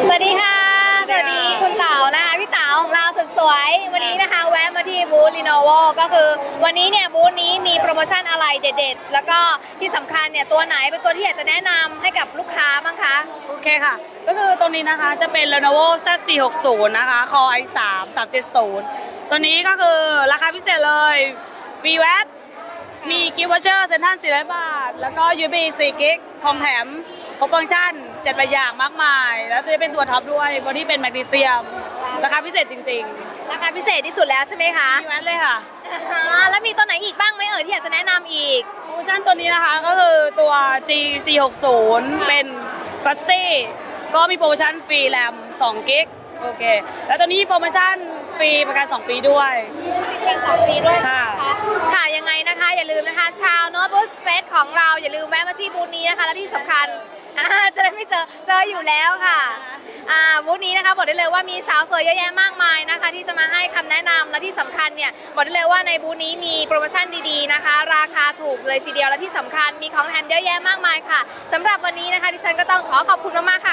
สวัสดีค่ะ สวัสดีคุณเต๋านะคะพี่เต๋าของเราสุดสวย วันนี้นะคะแวะมาที่บูธลีโนโวก็คือ วันนี้เนี่ยบูธนี้มีโปรโมชั่นอะไรเด็ดๆ แล้วก็ที่สำคัญเนี่ยตัวไหนเป็นตัวที่อยากจะแนะนำให้กับลูกค้าบ้างคะ โอเคค่ะ ก็คือตรงนี้นะคะจะเป็น Lenovo Z460 นะคะ Core i3 370 ตัวนี้ก็คือราคาพิเศษเลยฟรีแวตมีกิฟต์วอเชอร์เซ็นทรัล400 บาท แล้วก็ USB 4กิกของแถม ครบฟังก์ชัน7ประอย่างมากมาย แล้วตัวนี้เป็นตัวท็อปด้วยบนที่เป็นแมกนีเซียม ราคาพิเศษจริงราคาพิเศษที่สุดแล้วใช่ไหมคะๆฟรีแวตเลยค่ะ อ่าแล้วมีตัวไหนอีกบ้างไหมเอ่ยที่อยากจะแนะนำอีก โปรโมชั่นตัวนี้นะคะก็คือตัว G460 เป็นฟัสซี่ก็มีโปรโมชั่นฟรีแรม2กิกโอเค แล้วตัวนี้มีโปรโมชั่นฟรีประกัน 2 ปีด้วยเป็นสองปีด้วยใช่ไหมค่ะคะค่ะยังไงนะคะอย่าลืมนะคะ ชาวโน้ตบุ๊กสเปซของเราอย่าลืมแวะมาที่บูธนี้นะคะ และที่สำคัญ อ่าจะได้ไม่เจอเจออยู่แล้วค่ะอ่าบูธนี้นะคะบอกได้เลยว่ามีสาวสวยเยอะแยะมากมายนะคะ ที่จะมาให้คำแนะนำและที่สำคัญเนี่ยบอกได้เลยว่าในบูธนี้มีโปรโมชั่นดีๆนะคะ ราคาถูกเลยทีเดียวและที่สำคัญมีของแถมเยอะแยะมากมายค่ะสำหรับวันนี้นะคะดิฉันก็ต้องขอขอบคุณมากๆค่ะ